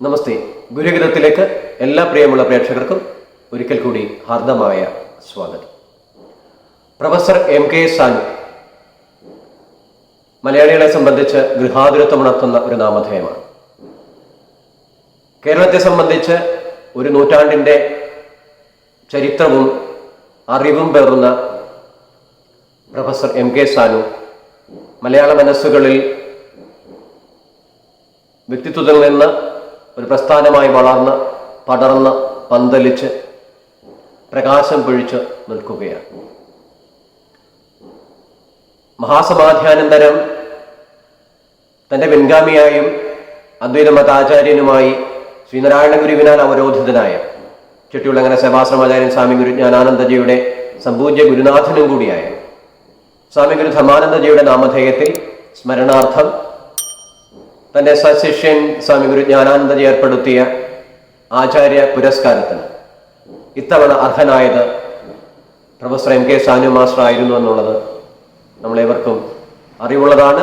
നമസ്തേ. ഗുരുഗീതത്തിലേക്ക് എല്ലാ പ്രിയമുള്ള പ്രേക്ഷകർക്കും ഒരിക്കൽ കൂടി ഹാർദമായ സ്വാഗതം. പ്രൊഫസർ എം കെ സാനു മലയാളികളെ സംബന്ധിച്ച് ഗൃഹാതുരത്വം ഉണർത്തുന്ന ഒരു നാമധേയമാണ്. കേരളത്തെ സംബന്ധിച്ച് ഒരു നൂറ്റാണ്ടിന്റെ ചരിത്രവും അറിവും പേറുന്ന പ്രൊഫസർ എം കെ സാനു മലയാള മനസ്സുകളിൽ വ്യക്തിത്വത്തിൽ നിന്ന് ഒരു പ്രസ്ഥാനമായി വളർന്ന് പടർന്ന് പന്തലിച്ച് പ്രകാശം പൊഴിച്ച് നിൽക്കുകയാണ്. മഹാസമാധ്യാനന്തരം തന്റെ പിൻഗാമിയായും അദ്വൈത മതാചാര്യനുമായി ശ്രീനാരായണ ഗുരുവിനാൽ അവരോധിതനായ ചുട്ടിയുള്ളങ്ങനെ സേവാശ്രമാചാര്യൻ സ്വാമി ഗുരു ജ്ഞാനാനന്ദജിയുടെ സമ്പൂജ്യ ഗുരുനാഥനും കൂടിയായ സ്വാമി ഗുരു ധർമാനന്ദജിയുടെ നാമധേയത്തിൽ സ്മരണാർത്ഥം തന്റെ സശിഷ്യൻ സ്വാമി ഗുരു ജ്ഞാനാനന്ദജി ഏർപ്പെടുത്തിയ ആചാര്യ പുരസ്കാരത്തിന് ഇത്തവണ അർഹനായത് professor M K Sanu master ആയിരുന്നു എന്നുള്ളത് നമ്മളേവർക്കും അറിവുള്ളതാണ്.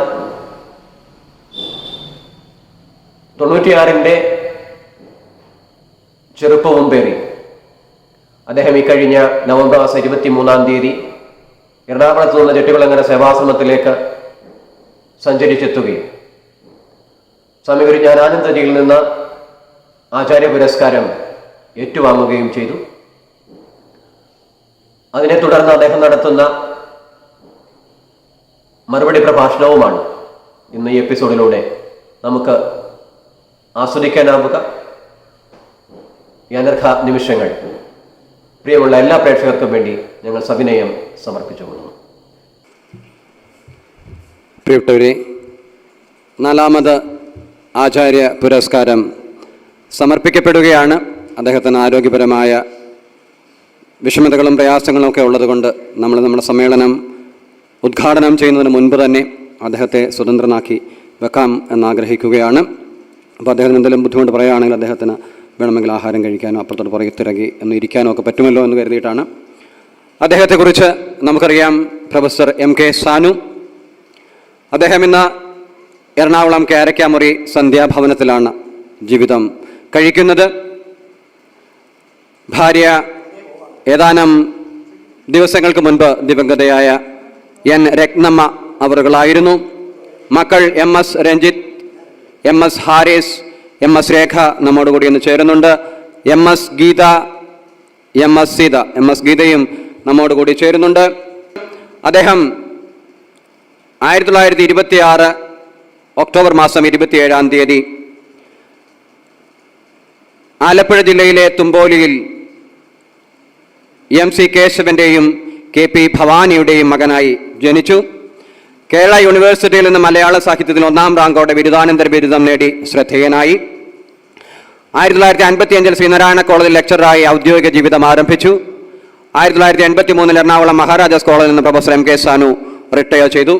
തൊണ്ണൂറ്റിയാറിന്റെ ചെറുപ്പവും പേറി അദ്ദേഹം ഇക്കഴിഞ്ഞ നവംബർ മാസം ഇരുപത്തി മൂന്നാം തീയതി എറണാകുളത്ത് നിന്ന് ചെട്ടികുളങ്ങര സേവാശ്രമത്തിലേക്ക് സഞ്ചരിച്ചെത്തുകയും സ്വാമി ഞാൻ ആനന്ദജിയിൽ നിന്ന് ആചാര്യ പുരസ്കാരം ഏറ്റുവാങ്ങുകയും ചെയ്തു. അതിനെ തുടർന്ന് അദ്ദേഹം നടത്തുന്ന മറുപടി പ്രഭാഷണവുമാണ് ഇന്ന് ഈ എപ്പിസോഡിലൂടെ നമുക്ക് ആസ്വദിക്കാനാവുക. ഈ അനർഹ നിമിഷങ്ങൾ പ്രിയമുള്ള എല്ലാ പ്രേക്ഷകർക്കും വേണ്ടി ഞങ്ങൾ സവിനയം സമർപ്പിച്ചു കൊടുക്കുന്നു പ്രിയപ്പെട്ടവരെ നാലാമത് ആചാര്യ പുരസ്കാരം സമർപ്പിക്കപ്പെടുകയാണ്. അദ്ദേഹത്തിന് ആരോഗ്യപരമായ വിഷമതകളും പ്രയാസങ്ങളും ഒക്കെ ഉള്ളതുകൊണ്ട് നമ്മൾ നമ്മുടെ സമ്മേളനം ഉദ്ഘാടനം ചെയ്യുന്നതിന് മുൻപ് തന്നെ അദ്ദേഹത്തെ സ്വതന്ത്രനാക്കി വെക്കാം എന്നാഗ്രഹിക്കുകയാണ്. അപ്പോൾ അദ്ദേഹത്തിന് എന്തെങ്കിലും ബുദ്ധിമുട്ട് പറയുകയാണെങ്കിൽ അദ്ദേഹത്തിന് വേണമെങ്കിൽ ആഹാരം കഴിക്കാനോ അപ്പുറത്തോട്ട് പുറകെ തിരകി എന്ന് ഇരിക്കാനോ ഒക്കെ പറ്റുമല്ലോ എന്ന് കരുതിയിട്ടാണ്. അദ്ദേഹത്തെക്കുറിച്ച് നമുക്കറിയാം പ്രൊഫസർ എം കെ സാനു. അദ്ദേഹം ഇന്ന് എറണാകുളം കാരക്കാമുറി സന്ധ്യാഭവനത്തിലാണ് ജീവിതം. കഴിക്കുന്നത് ഭാര്യ ഏതാനും ദിവസങ്ങൾക്ക് മുൻപ് ദിവംഗതയായ എൻ രത്നമ്മ അവറുകളായിരുന്നു. മക്കൾ M S Ranjith M S Haris M S Rekha നമ്മോടുകൂടി ഇന്ന് ചേരുന്നുണ്ട്. M S Geetha M S Seetha M S ഗീതയും നമ്മോടുകൂടി ചേരുന്നുണ്ട്. അദ്ദേഹം ആയിരത്തി തൊള്ളായിരത്തി ഇരുപത്തി ആറ് ഒക്ടോബർ മാസം ഇരുപത്തിയേഴാം തീയതി ആലപ്പുഴ ജില്ലയിലെ തുമ്പോലിയിൽ എം സി കേശവന്റെയും കെ പി ഭവാനിയുടെയും മകനായി ജനിച്ചു. കേരള യൂണിവേഴ്സിറ്റിയിൽ നിന്ന് മലയാള സാഹിത്യത്തിൽ ഒന്നാം റാങ്കോടെ ബിരുദാനന്തര ബിരുദം നേടി ശ്രദ്ധേയനായി. ആയിരത്തി തൊള്ളായിരത്തി അൻപത്തി അഞ്ചിൽ ശ്രീനാരായണ കോളേജിൽ ലെക്ചറായി ഔദ്യോഗിക ജീവിതം ആരംഭിച്ചു. ആയിരത്തി തൊള്ളായിരത്തി എൺപത്തി മൂന്നിൽ എറണാകുളം മഹാരാജാസ് കോളേജിൽ നിന്ന് professor M K Sanu retire ചെയ്തു.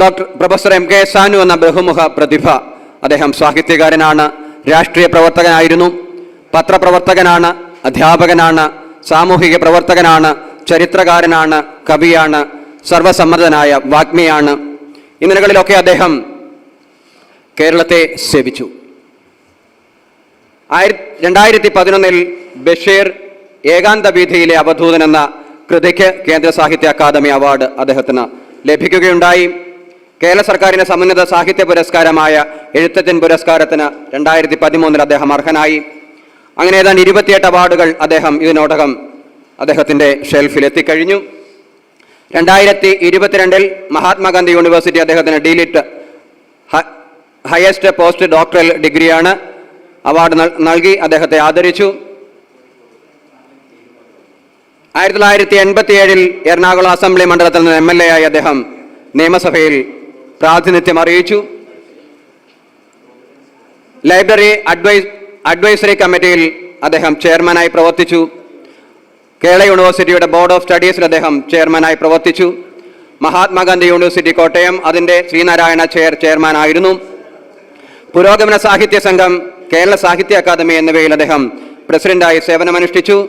Doctor professor M K Sanu എന്ന ബഹുമുഖ പ്രതിഭ. അദ്ദേഹം സാഹിത്യകാരനാണ് രാഷ്ട്രീയ പ്രവർത്തകനായിരുന്നു പത്രപ്രവർത്തകനാണ് അധ്യാപകനാണ് സാമൂഹിക പ്രവർത്തകനാണ് ചരിത്രകാരനാണ് കവിയാണ് സർവസമ്മതനായ വാഗ്മിയാണ്. ഇന്നലകളിലൊക്കെ അദ്ദേഹം കേരളത്തെ സേവിച്ചു. ആയിര രണ്ടായിരത്തി പതിനൊന്നിൽ ബഷീർ ഏകാന്ത വീഥിയിലെ അവധൂതൻ എന്ന കൃതിക്ക് കേന്ദ്ര സാഹിത്യ അക്കാദമി അവാർഡ് അദ്ദേഹത്തിന് ലഭിക്കുകയുണ്ടായി. കേരള സർക്കാരിന്റെ സമുന്നത സാഹിത്യ പുരസ്കാരമായ എഴുത്തച്ഛൻ പുരസ്കാരത്തിന് രണ്ടായിരത്തി പതിമൂന്നിൽ അദ്ദേഹം അർഹനായി. അങ്ങനെ ഏതാണ്ട് ഇരുപത്തിയെട്ട് അവാർഡുകൾ അദ്ദേഹം ഇതിനോടകം അദ്ദേഹത്തിന്റെ ഷെൽഫിൽ എത്തിക്കഴിഞ്ഞു. രണ്ടായിരത്തി ഇരുപത്തിരണ്ടിൽ മഹാത്മാഗാന്ധി യൂണിവേഴ്സിറ്റി അദ്ദേഹത്തിന് ഡിലിറ്റ് ഹയസ്റ്റ് പോസ്റ്റ് ഡോക്ടറൽ ഡിഗ്രിയാണ് അവാർഡ് നൽകി അദ്ദേഹത്തെ ആദരിച്ചു. ആയിരത്തി തൊള്ളായിരത്തി എൺപത്തി ഏഴിൽ എറണാകുളം അസംബ്ലി മണ്ഡലത്തിൽ നിന്ന് എം എൽ എ ആയി അദ്ദേഹം നിയമസഭയിൽ പ്രാതിനിധ്യം അറിയിച്ചു. ലൈബ്രറി അഡ്വൈസ് അഡ്വൈസറി കമ്മിറ്റിയിൽ അദ്ദേഹം ചെയർമാനായി പ്രവർത്തിച്ചു. കേരള യൂണിവേഴ്സിറ്റിയുടെ ബോർഡ് ഓഫ് സ്റ്റഡീസിൽ അദ്ദേഹം ചെയർമാനായി പ്രവർത്തിച്ചു. മഹാത്മാഗാന്ധി യൂണിവേഴ്സിറ്റി കോട്ടയം അതിന്റെ ശ്രീനാരായണ ചെയർ ചെയർമാനായിരുന്നു പുരോഗമന സാഹിത്യ സംഘം കേരള സാഹിത്യ അക്കാദമി എന്നിവയിൽ അദ്ദേഹം പ്രസിഡന്റായി സേവനമനുഷ്ഠിച്ചു.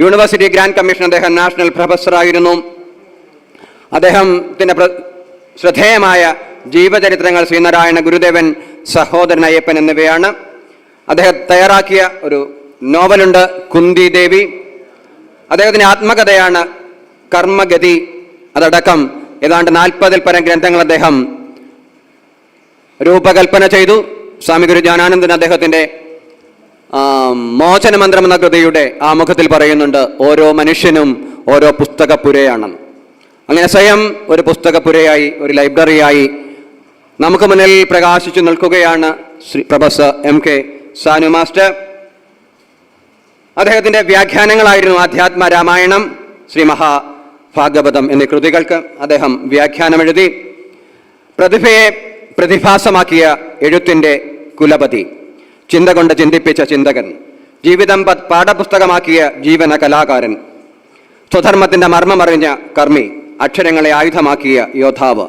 യൂണിവേഴ്സിറ്റി ഗ്രാൻഡ് കമ്മീഷൻ അദ്ദേഹം നാഷണൽ പ്രൊഫസറായിരുന്നു. അദ്ദേഹത്തിന്റെ പ്ര- ശ്രദ്ധേയമായ ജീവചരിത്രങ്ങൾ ശ്രീനാരായണ ഗുരുദേവൻ സഹോദരൻ അയ്യപ്പൻ എന്നിവയാണ്. അദ്ദേഹം തയ്യാറാക്കിയ ഒരു നോവലുണ്ട് കുന്തി ദേവി. അദ്ദേഹത്തിന്റെ ആത്മകഥയാണ് കർമ്മഗതി അതടക്കം. ഏതാണ്ട് നാൽപ്പതിൽ പരം ഗ്രന്ഥങ്ങൾ അദ്ദേഹം രൂപകൽപ്പന ചെയ്തു. സ്വാമി ഗുരു ജ്ഞാനാനന്ദൻ അദ്ദേഹത്തിന്റെ ആ, മോചനമന്ത്രം എന്ന കൃതിയുടെ ആമുഖത്തിൽ പറയുന്നുണ്ട് ഓരോ മനുഷ്യനും ഓരോ പുസ്തകപ്പുരയാണെന്ന് അങ്ങനെ സ്വയം ഒരു പുസ്തകപ്പുരയായി ഒരു ലൈബ്രറിയായി നമുക്ക് മുന്നിൽ പ്രകാശിച്ചു നിൽക്കുകയാണ് Shri professor M K Sanu master. അദ്ദേഹത്തിന്റെ വ്യാഖ്യാനങ്ങളായിരുന്നു ആധ്യാത്മ രാമായണം ശ്രീ മഹാഭാഗവതം എന്നീ കൃതികൾക്ക് അദ്ദേഹം വ്യാഖ്യാനമെഴുതി. പ്രതിഭയെ പ്രതിഭാസമാക്കിയ എഴുത്തിന്റെ കുലപതി ചിന്ത കൊണ്ട് ചിന്തിപ്പിച്ച ചിന്തകൻ ജീവിതം പാഠപുസ്തകമാക്കിയ ജീവന കലാകാരൻ സ്വധർമ്മത്തിന്റെ മർമ്മമറിഞ്ഞ കർമ്മി അക്ഷരങ്ങളെ ആയുധമാക്കിയ യോദ്ധാവ്.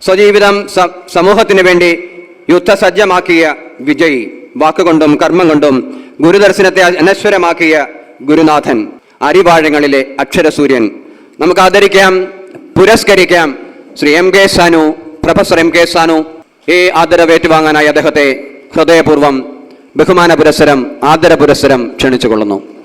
സ്വജീവിതം സമൂഹത്തിനു വേണ്ടി യുദ്ധസജ്ജമാക്കിയ വിജയി. വാക്കുകൊണ്ടും കർമ്മം കൊണ്ടും ഗുരുദർശനത്തെ അനശ്വരമാക്കിയ ഗുരുനാഥൻ. അരിവാഴങ്ങളിലെ അക്ഷരസൂര്യൻ. നമുക്ക് ആദരിക്കാം പുരസ്കരിക്കാം Shri M K Sanu professor M K Sanu. ഈ ആദരവ് ഏറ്റുവാങ്ങാനായി അദ്ദേഹത്തെ ഹൃദയപൂർവം ബഹുമാന പുരസ്സരം ആദര പുരസ്സരം ക്ഷണിച്ചുകൊള്ളുന്നു.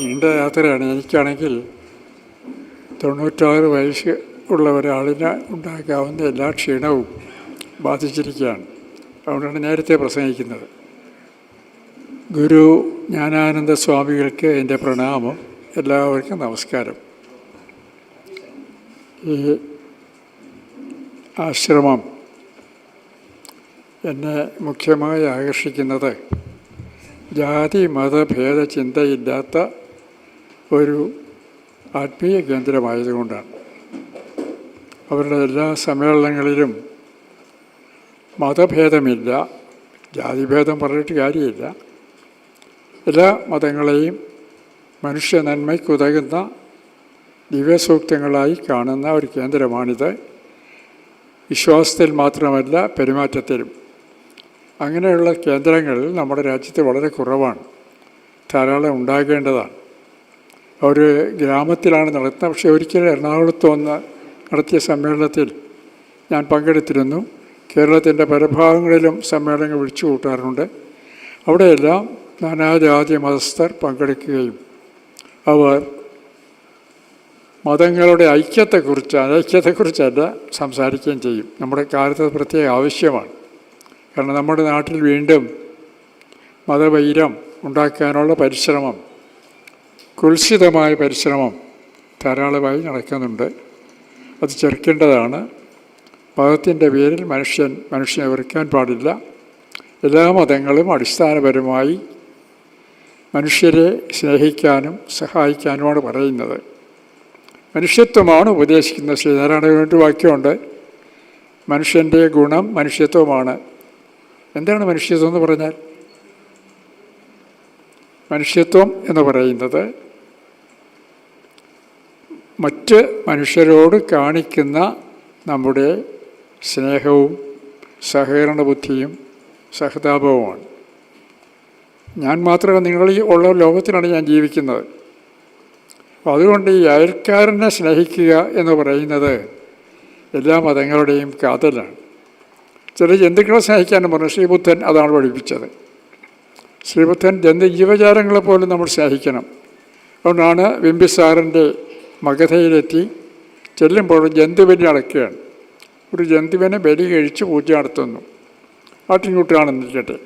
നീണ്ട യാത്രയാണ് എനിക്കാണെങ്കിൽ തൊണ്ണൂറ്റാറ് വയസ്സ് ഉള്ള ഒരാളിന് ഉണ്ടാക്കാവുന്ന എല്ലാ ക്ഷീണവും ബാധിച്ചിരിക്കുകയാണ്. അതുകൊണ്ടാണ് നേരത്തെ പ്രസംഗിക്കുന്നത്. ഗുരു ജ്ഞാനാനന്ദ സ്വാമികൾക്ക് എന്റെ പ്രണാമം. എല്ലാവർക്കും നമസ്കാരം. ഈ ആശ്രമം എന്നെ മുഖ്യമായി ആകർഷിക്കുന്നത് ജാതി മതഭേദ ചിന്തയില്ലാത്ത ഒരു ആത്മീയ കേന്ദ്രമായതുകൊണ്ടാണ്. അവരുടെ എല്ലാ സമ്മേളനങ്ങളിലും മതഭേദമില്ല ജാതിഭേദം പറഞ്ഞിട്ട് കാര്യമില്ല. എല്ലാ മതങ്ങളെയും മനുഷ്യ നന്മയ്ക്കുതകുന്ന ദിവ്യസൂക്തങ്ങളായി കാണുന്ന ഒരു കേന്ദ്രമാണിത്. വിശ്വാസത്തിൽ മാത്രമല്ല പെരുമാറ്റത്തിലും. അങ്ങനെയുള്ള കേന്ദ്രങ്ങൾ നമ്മുടെ രാജ്യത്ത് വളരെ കുറവാണ്. ധാരാളം ഉണ്ടാകേണ്ടതാണ്. ഒരു ഗ്രാമത്തിലാണ് നടത്തുന്നത്. പക്ഷേ ഒരിക്കലും എറണാകുളത്ത് വന്ന് നടത്തിയ സമ്മേളനത്തിൽ ഞാൻ പങ്കെടുത്തിരുന്നു. കേരളത്തിന്റെ പല ഭാഗങ്ങളിലും സമ്മേളനങ്ങൾ വിളിച്ചു കൂട്ടാറുണ്ട്. അവിടെയെല്ലാം നാനാജാതി മതസ്ഥർ പങ്കെടുക്കുകയും അവർ മതങ്ങളുടെ ഐക്യത്തെക്കുറിച്ച് അനൈക്യത്തെക്കുറിച്ചല്ല സംസാരിക്കുകയും ചെയ്യും. നമ്മുടെ കാലത്ത് പ്രത്യേക ആവശ്യമാണ്. കാരണം നമ്മുടെ നാട്ടിൽ വീണ്ടും മതവൈരം ഉണ്ടാക്കാനുള്ള പരിശ്രമം കുൽസിതമായ പരിശ്രമം ധാരാളമായി നടക്കുന്നുണ്ട്. അത് ചെറുക്കേണ്ടതാണ്. മതത്തിന്റെ പേരിൽ മനുഷ്യൻ മനുഷ്യനെ വെറുക്കാൻ പാടില്ല. എല്ലാ മതങ്ങളും അടിസ്ഥാനപരമായി മനുഷ്യരെ സ്നേഹിക്കാനും സഹായിക്കാനുമാണ് പറയുന്നത്. മനുഷ്യത്വമാണ് ഉപദേശിക്കുന്നത്. ശ്രീനാരായണ വാക്യമുണ്ട്. മനുഷ്യന്റെ ഗുണം മനുഷ്യത്വമാണ്. എന്താണ് മനുഷ്യത്വം എന്ന് പറഞ്ഞാൽ? മനുഷ്യത്വം എന്ന് പറയുന്നത് മറ്റ് മനുഷ്യരോട് കാണിക്കുന്ന നമ്മുടെ സ്നേഹവും സഹകരണ ബുദ്ധിയും സഹതാപവുമാണ്. ഞാൻ മാത്രമേ നിങ്ങൾ ഈ ഉള്ള ലോകത്തിലാണ് ഞാൻ ജീവിക്കുന്നത്. അതുകൊണ്ട് ഈ അയൽക്കാരനെ സ്നേഹിക്കുക എന്ന് പറയുന്നത് എല്ലാ മതങ്ങളുടെയും കാതലാണ്. ചില ജന്തുക്കളെ സ്നേഹിക്കാനും പറഞ്ഞു ശ്രീബുദ്ധൻ അതാണ് പഠിപ്പിച്ചത്. ശ്രീബുദ്ധൻ ജന്തു ജീവജാലങ്ങളെ പോലും നമ്മൾ സ്നേഹിക്കണം. അതുകൊണ്ടാണ് ബിംബിസാറിന്റെ മഗധയിലെത്തി ചെല്ലുമ്പോൾ ജന്തുബലി അടക്കുകയാണ്. ഒരു ജന്തുവിനെ ബലി കഴിച്ച് പൂജ നടത്തുന്നു. ആട്ടിൻകുട്ടിയാണെന്ന് ഇരിക്കട്ടെ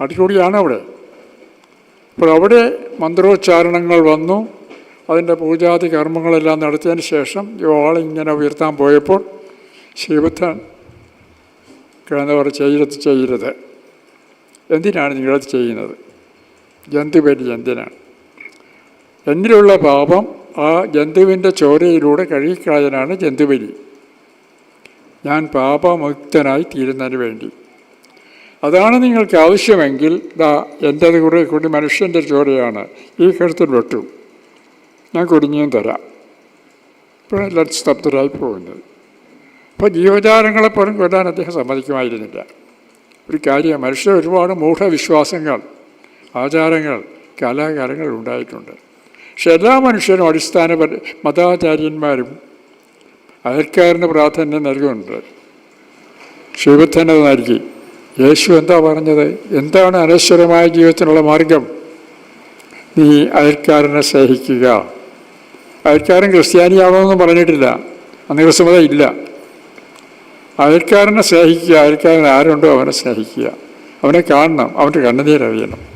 ആട്ടിൻകുട്ടിയാണ് അവിടെ. അപ്പോൾ അവിടെ മന്ത്രോച്ചാരണങ്ങൾ വന്നു. അതിന്റെ പൂജാതി കർമ്മങ്ങളെല്ലാം നടത്തിയതിന് ശേഷം ഈ ആളിങ്ങനെ ഉയർത്താൻ പോയപ്പോൾ ശിവത്തൻ കിടന്നവർ ചെയ്യരുത് ചെയ്യരുത്. എന്തിനാണ് നിങ്ങളത് ചെയ്യുന്നത്? ജന്തുബലി എന്തിനാണ്? എന്നിലുള്ള പാപം? ആ ജന്തുവിന്റെ ചോരയിലൂടെ കഴുകിക്കളയാനാണ് ജന്തുബലി. ഞാൻ പാപമുക്തനായി തീരുന്നതിന് വേണ്ടി. അതാണ് നിങ്ങൾക്ക് ആവശ്യമെങ്കിൽ ദാ എന്റേത് കൂടെ കൂടി മനുഷ്യന്റെ ചോരയാണ്. ഈ കഴുത്തിൽ വെട്ടു. ഞാൻ കുടുങ്ങിയും തരാം. ഇപ്പോൾ എല്ലാവരും സ്തബ്ധരായി പോകുന്നത്. അപ്പോൾ ജീവജാലങ്ങളെപ്പോലും കൊല്ലാൻ അദ്ദേഹം സമ്മതിക്കുമായിരുന്നില്ല. ഒരു കാര്യം മനുഷ്യർ ഒരുപാട് മൂഢവിശ്വാസങ്ങൾ ആചാരങ്ങൾ കലാകാരങ്ങൾ ഉണ്ടായിട്ടുണ്ട്. പക്ഷെ എല്ലാ മനുഷ്യരും അടിസ്ഥാന മതാചാര്യന്മാരും അയൽക്കാരന് പ്രാധാന്യം നൽകുന്നുണ്ട്. ശിവത്തന്നെ നൽകി. യേശു എന്താ പറഞ്ഞത്? എന്താണ് അനശ്വരമായ ജീവിതത്തിനുള്ള മാർഗം? നീ അയൽക്കാരനെ സ്നേഹിക്കുക. അയൽക്കാരൻ ക്രിസ്ത്യാനിയാവണമെന്ന് പറഞ്ഞിട്ടില്ല. അന്ന് ക്രിസ്തുമത ഇല്ല. അയൽക്കാരനെ സ്നേഹിക്കുക. അയൽക്കാരൻ ആരുണ്ടോ അവനെ സ്നേഹിക്കുക. അവനെ കാണണം. അവന്റെ കണ്ണുനീരറിയണം.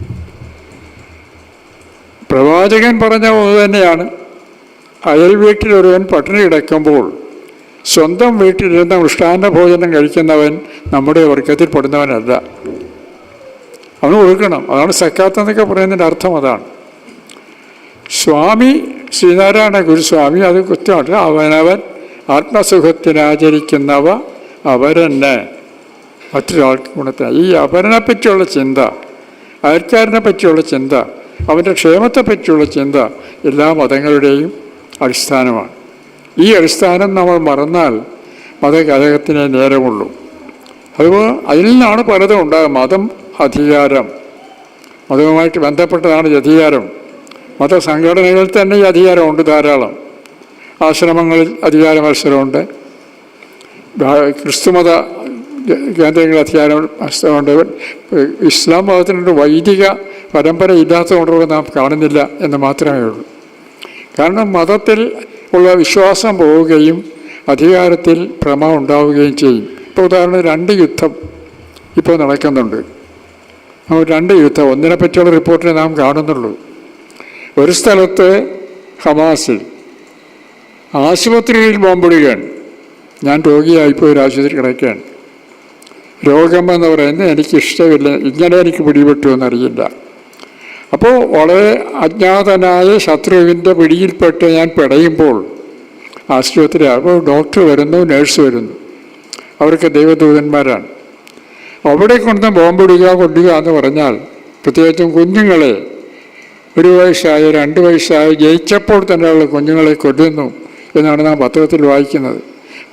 പ്രവാചകൻ പറഞ്ഞ ഒന്ന് തന്നെയാണ്. അയൽ വീട്ടിൽ ഒരുവൻ പട്ടിണി കിടക്കുമ്പോൾ സ്വന്തം വീട്ടിലിരുന്ന മൃഷ്ടാന്ന ഭോജനം കഴിക്കുന്നവൻ നമ്മുടെ വർഗത്തിൽ പെടുന്നവനല്ല. അവന് കൊടുക്കണം. അതാണ് സക്കാത്ത് എന്നൊക്കെ പറയുന്നതിന്റെ അർത്ഥം അതാണ്. സ്വാമി ശ്രീനാരായണ ഗുരുസ്വാമി അത് കുറ്റമാണ് അവനവൻ ആത്മസുഖത്തിനാചരിക്കുന്നവ അവരെന്നെ. മറ്റൊരാൾക്ക് ഗുണത്തിന് ഈ അവരനെ പറ്റിയുള്ള ചിന്ത അയൽക്കാരനെ പറ്റിയുള്ള ചിന്ത അവന്റെ ക്ഷേമത്തെപ്പറ്റിയുള്ള ചിന്ത എല്ലാ മതങ്ങളുടെയും അടിസ്ഥാനമാണ്. ഈ അടിസ്ഥാനം നമ്മൾ മറന്നാൽ മതകലകത്തിനെ നേരമുള്ളൂ. അതുപോലെ അതിൽ നിന്നാണ് പലതും ഉണ്ടാകുക. മതം അധികാരം. മതവുമായിട്ട് ബന്ധപ്പെട്ടതാണ് ഈ അധികാരം. മതസംഘടനകളിൽ തന്നെ ഈ അധികാരമുണ്ട് ധാരാളം. ആശ്രമങ്ങളിൽ അധികാര മത്സരമുണ്ട്. ക്രിസ്തുമത കേന്ദ്രങ്ങളിൽ അധികാരം മത്സരമുണ്ട്. ഇസ്ലാം മതത്തിനൊരു വൈദിക പരമ്പര ഇല്ലാത്ത കൊണ്ടുള്ള നാം കാണുന്നില്ല എന്ന് മാത്രമേ ഉള്ളൂ. കാരണം മതത്തിൽ ഉള്ള വിശ്വാസം പോവുകയും അധികാരത്തിൽ ഭ്രമ ഉണ്ടാവുകയും ചെയ്യും. ഇപ്പോൾ ഉദാഹരണം രണ്ട് യുദ്ധം ഇപ്പോൾ നടക്കുന്നുണ്ട്. രണ്ട് യുദ്ധം ഒന്നിനെ പറ്റിയുള്ള റിപ്പോർട്ടിനെ നാം കാണുന്നുള്ളൂ. ഒരു സ്ഥലത്ത് ഹമാസിൽ ആശുപത്രിയിൽ ബോംബിടുകയാണ്. ഞാൻ രോഗിയായിപ്പോയി ഒരു ആശുപത്രി കിടക്കുകയാണ്. രോഗം എന്ന് പറയുന്നത് എനിക്കിഷ്ടമില്ല ഇങ്ങനെ എനിക്ക് പിടിപെട്ടു എന്നറിയില്ല. അപ്പോൾ വളരെ അജ്ഞാതനായ ശത്രുവിന്റെ പിടിയിൽപ്പെട്ട് ഞാൻ പിടയുമ്പോൾ ആശുപത്രി അപ്പോൾ ഡോക്ടർ വരുന്നു നേഴ്സ് വരുന്നു. അവർക്ക് ദൈവദൂതന്മാരാണ്. അവിടെ കൊണ്ട് ബോംബിടുക കൊല്ലുക എന്ന് പറഞ്ഞാൽ പ്രത്യേകിച്ചും കുഞ്ഞുങ്ങളെ ഒരു വയസ്സായ രണ്ട് വയസ്സായ ജയിച്ചപ്പോൾ തന്നെയുള്ള കുഞ്ഞുങ്ങളെ കൊല്ലുന്നു എന്നാണ് നാം പത്രത്തിൽ വായിക്കുന്നത്.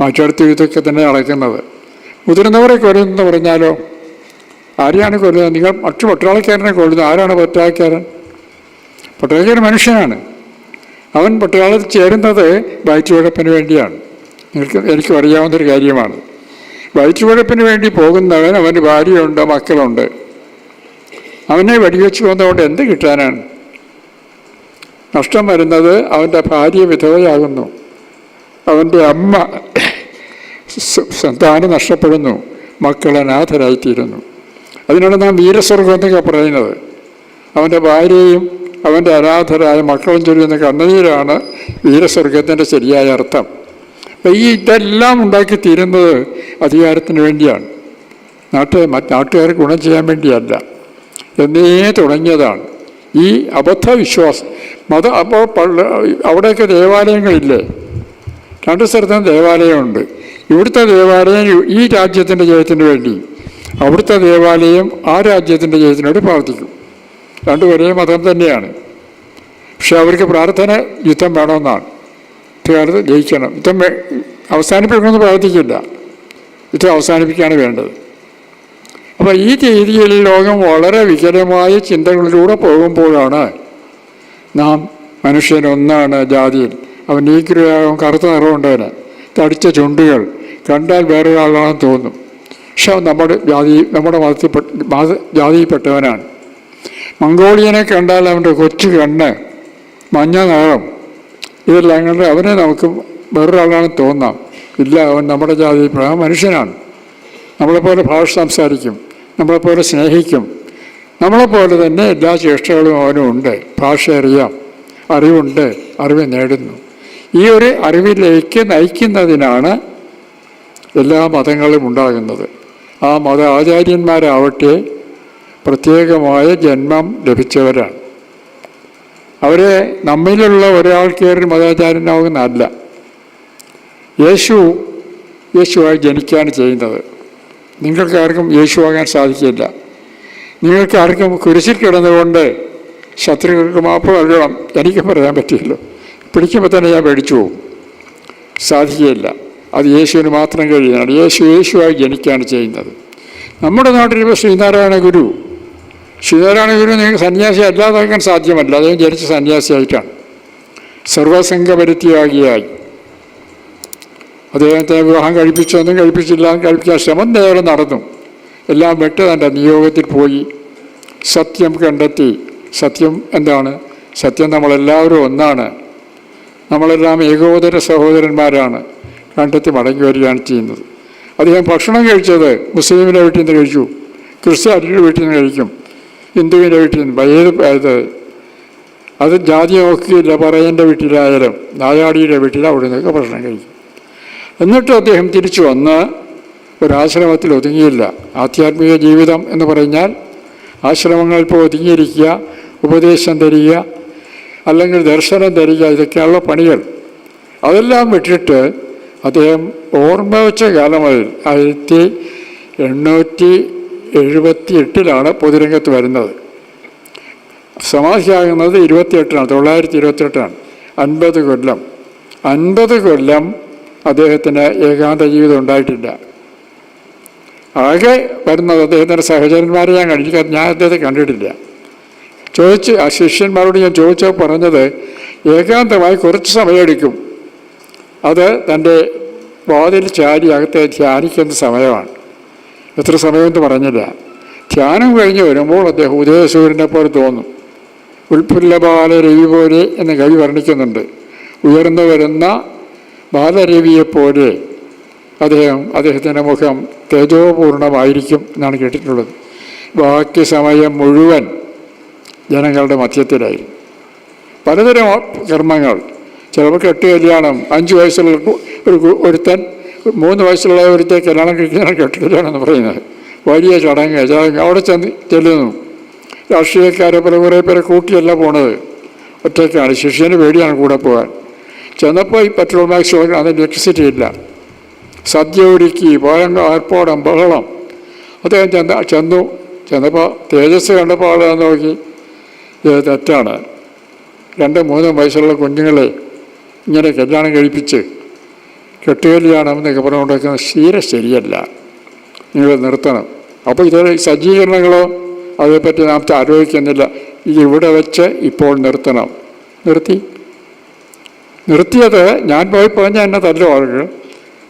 മറ്റടുത്ത് ഇതൊക്കെ തന്നെ നടക്കുന്നത്. മുതിർന്നവരെ കൊല്ലുന്നെന്ന് പറഞ്ഞാലോ? ആരെയാണ് കൊല്ലുന്നത്? നിങ്ങൾ മറ്റു പട്ടാളക്കാരനെ കൊല്ലുന്നത്. ആരാണ് പട്ടാളക്കാരൻ? പട്ടാളക്കാരൻ മനുഷ്യനാണ്. അവൻ പട്ടാളത്തിൽ ചേരുന്നത് വയറ്റുവഴപ്പിന് വേണ്ടിയാണ്. നിങ്ങൾക്ക് എനിക്കും അറിയാവുന്നൊരു കാര്യമാണ്. വയറ്റുവഴപ്പിന് വേണ്ടി പോകുന്നവൻ അവന് ഭാര്യയുണ്ട് മക്കളുണ്ട്. അവനെ വെടിവെച്ച് പോകുന്നതുകൊണ്ട് എന്ത് കിട്ടാനാണ്? നഷ്ടം വരുന്നത് അവന്റെ ഭാര്യ വിധവയാകുന്നു. അവന്റെ അമ്മ സന്താനം നഷ്ടപ്പെടുന്നു. മക്കൾ അനാഥരായിത്തീരുന്നു. അതിനാണ് നാം വീരസ്വർഗത്തൊക്കെ പറയുന്നത്. അവന്റെ ഭാര്യയും അവന്റെ അനാഥരായ മക്കളും ചൊല്ലുന്ന കണ്ണുനീരാണ് വീരസ്വർഗത്തിന്റെ ശരിയായ അർത്ഥം. അപ്പം ഈ ഇതെല്ലാം ഉണ്ടാക്കി തീരുന്നത് അധികാരത്തിന് വേണ്ടിയാണ്. നാട്ടുകാർ നാട്ടുകാർക്ക് ഗുണം ചെയ്യാൻ വേണ്ടിയല്ല. എന്നേ തുടങ്ങിയതാണ്. ഈ അബദ്ധവിശ്വാസം മത അപ്പോൾ അവിടെയൊക്കെ ദേവാലയങ്ങളില്ലേ? രണ്ട് സ്ഥലത്തും ദേവാലയമുണ്ട്. ഇവിടുത്തെ ദേവാലയം ഈ രാജ്യത്തിന്റെ ജയത്തിന് വേണ്ടി. അവിടുത്തെ ദേവാലയം ആ രാജ്യത്തിന്റെ ജയത്തിനോട് പ്രാർത്ഥിക്കും. രണ്ടും ഒരേ മതം തന്നെയാണ്. പക്ഷെ അവർക്ക് പ്രാർത്ഥന യുദ്ധം വേണമെന്നാണ്. യുദ്ധകാലത്ത് ജയിക്കണം. യുദ്ധം അവസാനിപ്പിക്കണമെന്ന് പ്രാർത്ഥിക്കില്ല. യുദ്ധം അവസാനിപ്പിക്കുകയാണ് വേണ്ടത്. അപ്പോൾ ഈ രീതിയിൽ ലോകം വളരെ വികലമായ ചിന്തകളിലൂടെ പോകുമ്പോഴാണ് നാം മനുഷ്യൻ ഒന്നാണ് ജാതിയിൽ. അവൻ നീഗ്രയാകും കറുത്ത നിറമുണ്ടവന് തടിച്ച ചുണ്ടുകൾ കണ്ടാൽ വേറൊരാളാണെന്ന് തോന്നും. പക്ഷെ നമ്മുടെ ജാതി നമ്മുടെ മതത്തിൽപ്പെട്ട മത ജാതിയിൽപ്പെട്ടവനാണ്. മംഗോളിയനെ കണ്ടാൽ അവന്റെ കൊച്ചു കണ്ണ് മഞ്ഞ നിറം. ഇതെല്ലാം കണ്ട് അവനെ നമുക്ക് വേറൊരാളാണെന്ന് തോന്നാം. ഇല്ല അവൻ നമ്മുടെ ജാതി ആ മനുഷ്യനാണ്. നമ്മളെപ്പോലെ ഭാഷ സംസാരിക്കും നമ്മളെപ്പോലെ സ്നേഹിക്കും. നമ്മളെപ്പോലെ തന്നെ എല്ലാ ചേഷ്ടകളും അവനും ഉണ്ട്. ഭാഷ അറിയാം അറിവുണ്ട് അറിവ് നേടുന്നു. ഈ ഒരു അറിവിലേക്ക് നയിക്കുന്നതിനാണ് എല്ലാ മതങ്ങളും ഉണ്ടാകുന്നത്. ആ മത ആചാര്യന്മാരാവട്ടെ പ്രത്യേകമായ ജന്മം ലഭിച്ചവരാണ്. അവരെ നമ്മിലുള്ള ഒരാൾക്ക് ഏറെ മതാചാര്യനാകുന്നതല്ല യേശു യേശുവായി ജനിക്കുകയാണ് ചെയ്യുന്നത്. നിങ്ങൾക്ക് ആർക്കും യേശുവാകാൻ സാധിക്കില്ല. നിങ്ങൾക്ക് ആർക്കും കുരിശിൽ കിടന്നുകൊണ്ട് ശത്രുക്കൾക്ക് മാപ്പ് നൽകണം എനിക്ക് പറയാൻ പറ്റിയല്ലോ. പിടിക്കുമ്പോൾ തന്നെ ഞാൻ പേടിച്ചു പോകും. സാധിക്കുകയില്ല. അത് യേശുവിന് മാത്രം കഴിയുന്നതാണ് യേശു യേശുവായി ജനിക്കുകയാണ് ചെയ്യുന്നത്. നമ്മുടെ നാട്ടിലിപ്പോൾ ശ്രീനാരായണ ഗുരു. ശ്രീനാരായണ ഗുരു നിങ്ങൾക്ക് സന്യാസി അല്ലാതാക്കാൻ സാധ്യമല്ല. അദ്ദേഹം ജനിച്ച സന്യാസിയായിട്ടാണ്. സർവസംഘപരുത്തിയാകിയായി അദ്ദേഹത്തെ വിവാഹം കഴിപ്പിച്ചൊന്നും കഴിപ്പിച്ചില്ല കഴിപ്പിക്കാൻ ശ്രമം നേരെ നടന്നു. എല്ലാം വിട്ട് തന്റെ നിയോഗത്തിൽ പോയി. സത്യം കണ്ടെത്തി. സത്യം എന്താണ്? സത്യം നമ്മളെല്ലാവരും ഒന്നാണ്. നമ്മളെല്ലാം ഏകോദര സഹോദരന്മാരാണ്. കണ്ടെത്തി മടങ്ങി വരികയാണ് ചെയ്യുന്നത്. അദ്ദേഹം ഭക്ഷണം കഴിച്ചത് മുസ്ലിമിന്റെ വീട്ടിൽ നിന്ന് കഴിച്ചു. ക്രിസ്ത്യാനിയുടെ വീട്ടിൽ നിന്ന് കഴിക്കും. ഹിന്ദുവിന്റെ വീട്ടിൽ നിന്ന് ഏത് അത് അത് ജാതി നോക്കിയില്ല പറയന്റെ വീട്ടിലായാലും നായാടിയുടെ വീട്ടിൽ അവിടെ നിന്നൊക്കെ ഭക്ഷണം കഴിക്കും. എന്നിട്ട് അദ്ദേഹം തിരിച്ചു വന്ന് ഒരാശ്രമത്തിൽ ഒതുങ്ങിയില്ല. ആധ്യാത്മിക ജീവിതം എന്ന് പറഞ്ഞാൽ ആശ്രമങ്ങളിൽ ഇപ്പോൾ ഒതുങ്ങിയിരിക്കുക ഉപദേശം തരിക അല്ലെങ്കിൽ ദർശനം തരിക ഇതൊക്കെയുള്ള പണികൾ. അതെല്ലാം വിട്ടിട്ട് അദ്ദേഹം ഓർമ്മ വെച്ച കാലം മുതൽ ആയിരത്തി എണ്ണൂറ്റി എഴുപത്തി എട്ടിലാണ് പൊതുരംഗത്ത് വരുന്നത്. സമാധിയാകുന്നത് ഇരുപത്തിയെട്ടിനാണ് തൊള്ളായിരത്തി ഇരുപത്തിയെട്ടാണ് അൻപത് കൊല്ലം. അൻപത് കൊല്ലം അദ്ദേഹത്തിന് ഏകാന്ത ജീവിതം ഉണ്ടായിട്ടില്ല. ആകെ വരുന്നത് അദ്ദേഹത്തിന്റെ സഹചരന്മാരെ ഞാൻ കണ്ടിട്ട് ഞാൻ അദ്ദേഹത്തെ കണ്ടിട്ടില്ല. ചോദിച്ച് ആ ശിഷ്യന്മാരോട് ഞാൻ ചോദിച്ചപ്പോൾ പറഞ്ഞത് ഏകാന്തമായി കുറച്ച് സമയമെടുക്കും. അത് തന്റെ വാതിൽ ചാരി അകത്തെ ധ്യാനിക്കുന്ന സമയമാണ്. എത്ര സമയമെന്ന് പറഞ്ഞില്ല. ധ്യാനം കഴിഞ്ഞ് വരുമ്പോൾ അദ്ദേഹം ഉദയസൂര്യനെ പോലെ തോന്നും. ഉൽപ്പുല്ല ബാലരവി പോലെ എന്ന് കവി വർണിക്കുന്നുണ്ട്. ഉയർന്നു വരുന്ന ബാലരവിയെപ്പോലെ അദ്ദേഹം അദ്ദേഹത്തിന്റെ മുഖം തേജോപൂർണമായിരിക്കും എന്നാണ് കേട്ടിട്ടുള്ളത്. ബാക്കി സമയം മുഴുവൻ ജനങ്ങളുടെ മധ്യത്തിലായി പലതരം കർമ്മങ്ങൾ ചിലപ്പോൾ കെട്ട് കല്യാണം അഞ്ച് വയസ്സുള്ള ഒരു ഒരുത്തൻ മൂന്ന് വയസ്സുള്ള ഒരുത്തെ കല്യാണം കഴിക്കാനാണ് കെട്ട് കല്യാണം എന്ന് പറയുന്നത്. വലിയ ചടങ്ങ് ചടങ്ങ്. അവിടെ ചെന്ന് ചെല്ലുന്നു. രാഷ്ട്രീയക്കാരെ പല കുറേ പേരെ കൂട്ടിയല്ല പോണത്. ഒറ്റയ്ക്കാണ്. ശിഷ്യന് പേടിയാണ് കൂടെ പോകാൻ. ചെന്നപ്പോൾ ഈ പെട്രോൾ മാക്സ് അതിന് ഇലക്ട്രിസിറ്റി ഇല്ല. സദ്യ ഒരുക്കി ഭയങ്ക ആർപ്പാടം ബഹളം. അദ്ദേഹം ചെന്ന ചെന്നു. ചെന്നപ്പോൾ തേജസ് കണ്ടപ്പോൾ നോക്കി. ഇത് തെറ്റാണ്. രണ്ട് മൂന്നും വയസ്സുള്ള കുഞ്ഞുങ്ങളെ ഇങ്ങനെ കല്യാണം കഴിപ്പിച്ച് കെട്ടുകല്യാണം എന്നൊക്കെ പറഞ്ഞുകൊണ്ടിരിക്കുന്ന തീരെ ശരിയല്ല. നിങ്ങൾ നിർത്തണം. അപ്പോൾ ഇത് സജ്ജീകരണങ്ങളോ അതേപ്പറ്റി നാം ആലോചിക്കുന്നില്ല. ഇവിടെ വെച്ച് ഇപ്പോൾ നിർത്തണം. നിർത്തി. നിർത്തിയത് ഞാൻ പോയി പറഞ്ഞ എന്നെ തല്ലോ ആളുകൾ.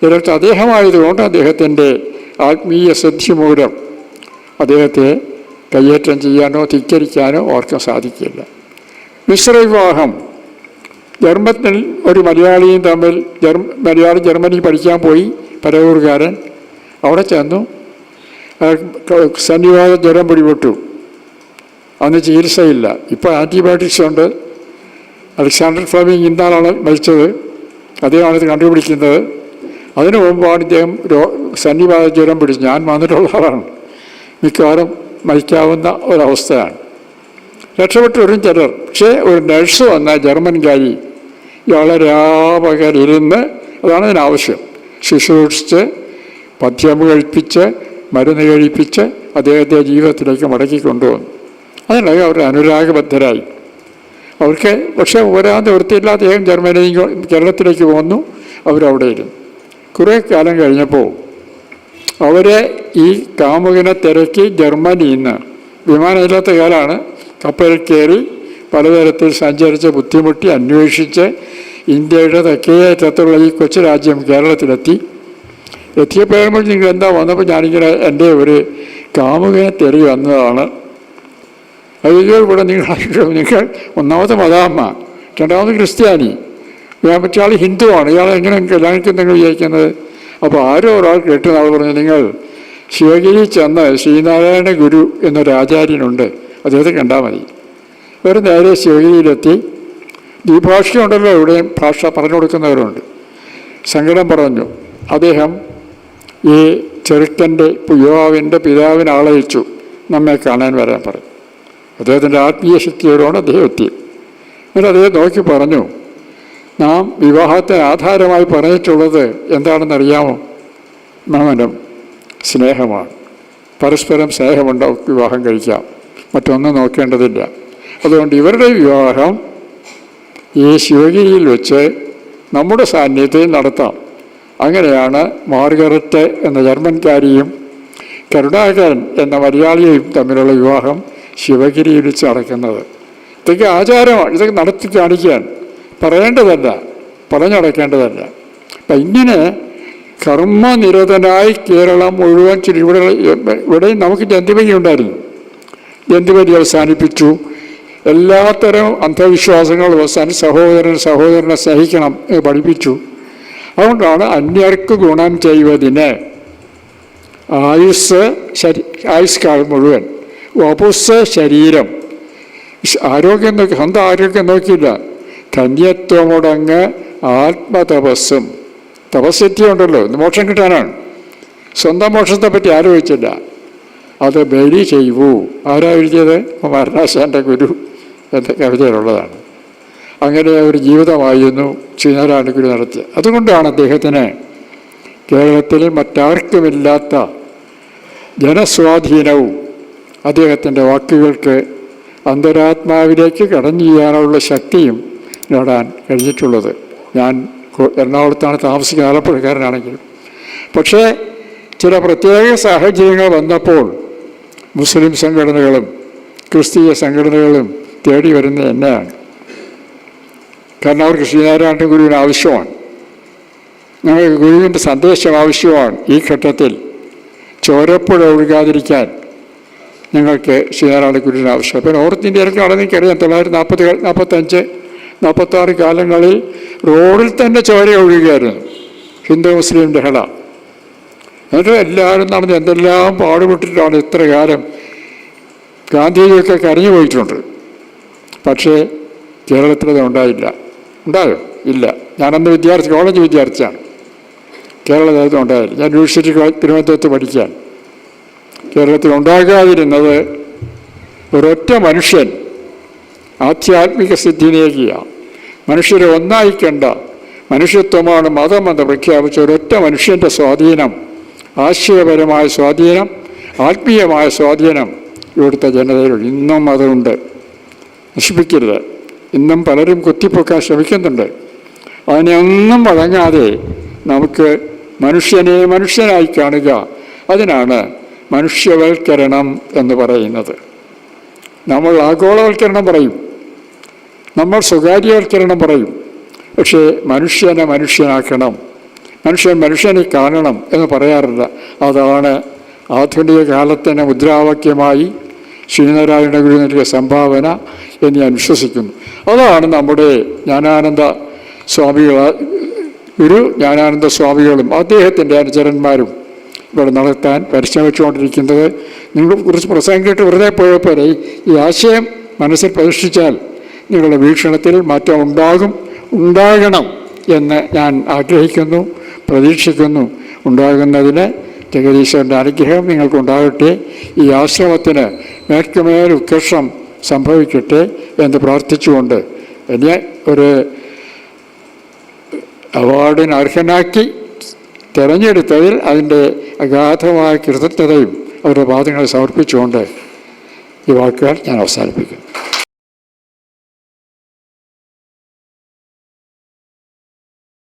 ഇതിലൊക്കെ അദ്ദേഹമായതുകൊണ്ട് അദ്ദേഹത്തിന്റെ ആത്മീയ സിദ്ധി മൂലം അദ്ദേഹത്തെ കയ്യേറ്റം ചെയ്യാനോ ധിക്കരിക്കാനോ ഓർക്കാൻ സാധിക്കില്ല. മിശ്രവിവാഹം ജർമ്മത്തിൽ ഒരു മലയാളിയും തമ്മിൽ ജർമ്മ മലയാളി ജർമ്മനി പഠിക്കാൻ പോയി പരവൂർകാരൻ. അവിടെ ചെന്നു. സന്നിവാദ ജ്വരം പിടിപെട്ടു. അന്ന് ചികിത്സയില്ല. ഇപ്പോൾ ആന്റിബയോട്ടിക്സ് ഉണ്ട്. അലക്സാണ്ടർ ഫ്ലമിങ് ഇന്നാളാണ് മരിച്ചത്. അദ്ദേഹമാണ് കണ്ടുപിടിക്കുന്നത്. അതിനു മുമ്പാണ് ഇദ്ദേഹം രോ സന്നിവാദ ജ്വരം പിടിച്ചു. ഞാൻ വന്നിട്ടുള്ള ആളാണ്. മിക്കവാറും മരിക്കാവുന്ന ഒരവസ്ഥയാണ്. രക്ഷപ്പെട്ടവരും ചിലർ. പക്ഷേ ഒരു നഴ്സ് വന്ന ജർമ്മൻകാരി ഇയാളെ രാപകലിരുന്ന് അതാണ് അതിനാവശ്യം ശുശ്രൂഷിച്ച് പദ്യം കഴിപ്പിച്ച് മരുന്ന് കഴിപ്പിച്ച് അദ്ദേഹത്തെ ജീവിതത്തിലേക്ക് മടക്കി കൊണ്ടുവന്നു. അതിനായി അവർ അനുരാഗബദ്ധരായി. അവർക്ക് പക്ഷേ വരാൻ നിവൃത്തിയില്ലാതെ അദ്ദേഹം ജർമ്മനിയിൽ കേരളത്തിലേക്ക് പോന്നു അവരവിടെ ഇരുന്നു. കുറേ കാലം കഴിഞ്ഞപ്പോൾ അവരെ ഈ കാമുകനെ തിരക്കി ജർമ്മനിയിൽ നിന്ന് വിമാനമില്ലാത്ത കാലമാണ് കപ്പലിൽ കയറി പലതരത്തിൽ സഞ്ചരിച്ച് ബുദ്ധിമുട്ടി അന്വേഷിച്ച് ഇന്ത്യയുടെ തെക്കേയറ്റത്തുള്ള ഈ കൊച്ചു രാജ്യം കേരളത്തിലെത്തി. എത്തിയപ്പോഴുമ്പോൾ നിങ്ങൾ എന്താ വന്നപ്പോൾ ഞാനിങ്ങനെ എന്റെ ഒരു കാമുകനെ തെറി വന്നതാണ്. അയ്യോ ഇവിടെ നിങ്ങൾ നിങ്ങൾ ഒന്നാമത്തെ മതാമ്മ രണ്ടാമത് ക്രിസ്ത്യാനി മറ്റേ ഹിന്ദുവാണ്. ഇയാൾ എങ്ങനെ കല്യാണിക്കും നിങ്ങൾ വിചാരിക്കുന്നത്? അപ്പോൾ ആരോ ഒരാൾ കേട്ട് നാൾ പറഞ്ഞു നിങ്ങൾ ശിവഗിരി ചെന്ന് ശ്രീനാരായണ ഗുരു എന്നൊരു ആചാര്യനുണ്ട് അദ്ദേഹത്തെ കണ്ടാൽ മതി. ഇവർ നേരെ ശിവഗിരിയിലെത്തി ദ്വിഭാഷയുണ്ടല്ലോ ഇവിടെയും ഭാഷ പറഞ്ഞു കൊടുക്കുന്നവരുണ്ട്. സങ്കടം പറഞ്ഞു. അദ്ദേഹം ഈ ചെറുക്കന്റെ യുവാവിന്റെ പിതാവിനെ ആളയിച്ചു. നമ്മെ കാണാൻ വരാൻ പറഞ്ഞു. അദ്ദേഹത്തിന്റെ ആത്മീയ ശക്തിയോടാണ് അദ്ദേഹം എത്തിയത്. എന്നിട്ട് അദ്ദേഹം നോക്കി പറഞ്ഞു നാം വിവാഹത്തെ ആധാരമായി പറഞ്ഞിട്ടുള്ളത് എന്താണെന്നറിയാമോ? മാമനം സ്നേഹമാണ്. പരസ്പരം സ്നേഹമുണ്ടാവും വിവാഹം കഴിക്കാം. മറ്റൊന്നും നോക്കേണ്ടതില്ല. അതുകൊണ്ട് ഇവരുടെ വിവാഹം ഈ ശിവഗിരിയിൽ വെച്ച് നമ്മുടെ സാന്നിധ്യത്തിൽ നടത്താം. അങ്ങനെയാണ് മാർഗരറ്റ് എന്ന ജർമ്മൻകാരിയും കരുണാകരൻ എന്ന മലയാളിയും തമ്മിലുള്ള വിവാഹം ശിവഗിരിയിൽ വെച്ച് നടക്കുന്നത്. ഇതൊക്കെ ആചാരമാണ്. ഇതൊക്കെ നടത്തി കാണിക്കാൻ പറയേണ്ടതല്ല. പറഞ്ഞടക്കേണ്ടതല്ല അപ്പം ഇങ്ങനെ കർമ്മനിരതനായി കേരളം മുഴുവൻ ഇവിടെ ഇവിടെ നമുക്ക് ജന്തിപതി ഉണ്ടായിരുന്നു. ജന്തിപതി അവസാനിപ്പിച്ചു. എല്ലാത്തരം അന്ധവിശ്വാസങ്ങളും അവസാനം സഹോദരൻ സഹോദരനെ സഹിക്കണം എന്ന് പഠിപ്പിച്ചു. അതുകൊണ്ടാണ് അന്യർക്ക് ഗുണം ചെയ്യുവതിന് ആയുസ് ശരി ആയുഷ്കാലം മുഴുവൻ വപുസ് ശരീരം. ആരോഗ്യം നോക്കി സ്വന്തം ആരോഗ്യം നോക്കിയില്ല. ധന്യത്വമുടങ്ങ് ആത്മതപസ്സും. തപസ്സെത്തി ഉണ്ടല്ലോ മോക്ഷം കിട്ടാനാണ്. സ്വന്തം മോക്ഷത്തെ പറ്റി ആലോചിച്ചില്ല. അത് ബലി ചെയ്യൂ. ആരാ എഴുതിയത്? മരണാശാന്റെ ഗുരു. കവിതയിലുള്ളതാണ്. അങ്ങനെ ഒരു ജീവിതമായിരുന്നു ശ്രീനാരായണഗുരു നടത്തിയത് അതുകൊണ്ടാണ് അദ്ദേഹത്തിന് കേരളത്തിൽ മറ്റാർക്കുമില്ലാത്ത ജനസ്വാധീനവും അദ്ദേഹത്തിന്റെ വാക്കുകൾക്ക് അന്തരാത്മാവിലേക്ക് കടന്നു ചെയ്യാനുള്ള ശക്തിയും നേടാൻ കഴിഞ്ഞിട്ടുള്ളത്. ഞാൻ എറണാകുളത്താണ് താമസിക്കുന്ന ആലപ്പുഴക്കാരനാണെങ്കിലും. പക്ഷേ ചില പ്രത്യേക സാഹചര്യങ്ങൾ വന്നപ്പോൾ മുസ്ലിം സംഘടനകളും ക്രിസ്തീയ സംഘടനകളും തേടി വരുന്നത് എന്നെയാണ് കാരണം അവർക്ക് ശ്രീനാരായണ ഗുരുവിന് ആവശ്യമാണ്. ഞങ്ങൾക്ക് ഗുരുവിന്റെ സന്ദേശം ആവശ്യമാണ് ഈ ഘട്ടത്തിൽ. ചോരപ്പുഴ ഒഴുകാതിരിക്കാൻ ഞങ്ങൾക്ക് ശ്രീനാരായണ ഗുരുവിന് ആവശ്യം അപ്പോൾ നോർത്ത് ഇന്ത്യയിലൊക്കെ ആണെന്ന് എനിക്കറിയാം തൊള്ളായിരത്തി നാൽപ്പത്തി നാൽപ്പത്തഞ്ച് നാൽപ്പത്താറ് കാലങ്ങളിൽ റോഡിൽ തന്നെ ചോര ഒഴുകുകയായിരുന്നു ഹിന്ദു മുസ്ലിം ലഹള എന്നിട്ട് എല്ലാവരും നടന്ന് എന്തെല്ലാം പാടുപെട്ടിട്ടാണ് ഇത്ര കാലം ഗാന്ധിജിയൊക്കെ കരഞ്ഞു പോയിട്ടുണ്ട് പക്ഷേ കേരളത്തിൽ അത് ഉണ്ടായില്ല. ഉണ്ടായോ? ഇല്ല. ഞാനന്ന് വിദ്യാർത്ഥി കോളേജ് വിദ്യാർത്ഥിയാണ്. കേരളത്തിൽ ഉണ്ടായില്ല. ഞാൻ യൂണിവേഴ്സിറ്റി തിരുവനന്തപുരത്ത് പഠിക്കാൻ. കേരളത്തിൽ ഉണ്ടാകാതിരുന്നത് ഒരൊറ്റ മനുഷ്യൻ ആധ്യാത്മിക സിദ്ധിയിലേക്കാണ് മനുഷ്യരെ ഒന്നായി കണ്ട മനുഷ്യത്വമാണ് മതമെന്ന് പ്രഖ്യാപിച്ച ഒരൊറ്റ മനുഷ്യന്റെ സ്വാധീനം ആശയപരമായ സ്വാധീനം ആത്മീയമായ സ്വാധീനം ഇവിടുത്തെ ജനതയിലുണ്ട്. ഇന്നും അതുണ്ട്. നശിപ്പിക്കരുത്. ഇന്നും പലരും കുത്തിപ്പൊക്കാൻ ശ്രമിക്കുന്നുണ്ട്. അതിനെയൊന്നും വഴങ്ങാതെ നമുക്ക് മനുഷ്യനെ മനുഷ്യനായി കാണുക. അതിനാണ് മനുഷ്യവൽക്കരണം എന്ന് പറയുന്നത്. നമ്മൾ ആഗോളവൽക്കരണം പറയും. നമ്മൾ സ്വകാര്യവൽക്കരണം പറയും. പക്ഷേ മനുഷ്യനെ മനുഷ്യനാക്കണം. മനുഷ്യൻ മനുഷ്യനെ കാണണം എന്ന് പറയാറില്ല അതാണ് ആധുനിക കാലത്തിന് മുദ്രാവാക്യമായി ശ്രീനാരായണ ഗുരു നൽകിയ സംഭാവന എന്ന് ഞാൻ വിശ്വസിക്കുന്നു. അതാണ് നമ്മുടെ ജ്ഞാനാനന്ദ സ്വാമികൾ ഗുരു ജ്ഞാനാനന്ദ സ്വാമികളും അദ്ദേഹത്തിന്റെ അനുചരന്മാരും ഇവിടെ നടത്താൻ പരിശ്രമിച്ചുകൊണ്ടിരിക്കുന്നത്. നിങ്ങൾ കുറച്ച് പ്രസംഗം കേട്ട് വെറുതെ പോയപ്പോലെ ഈ ആശയം മനസ്സിൽ പ്രതിഷ്ഠിച്ചാൽ നിങ്ങളുടെ വീക്ഷണത്തിൽ മാറ്റം ഉണ്ടാകും ഉണ്ടാകണം എന്ന് ഞാൻ ആഗ്രഹിക്കുന്നു പ്രതീക്ഷിക്കുന്നു. ഉണ്ടാകുന്നതിന് ജഗദീശ്വരന്റെ അനുഗ്രഹം നിങ്ങൾക്കുണ്ടാകട്ടെ. ഈ ആശ്രമത്തിന് മേൽക്കുമേൽ ഉത്കർഷം സംഭവിക്കട്ടെ എന്ന് പ്രാർത്ഥിച്ചുകൊണ്ട് എന്നെ ഒരു അവാർഡിന് അർഹനാക്കി തിരഞ്ഞെടുത്തതിൽ അതിന്റെ അഗാധമായ കൃതജ്ഞതയും അവരുടെ വാദങ്ങളെ സമർപ്പിച്ചുകൊണ്ട് ഈ വാക്കുകൾ ഞാൻ അവസാനിപ്പിക്കുന്നു.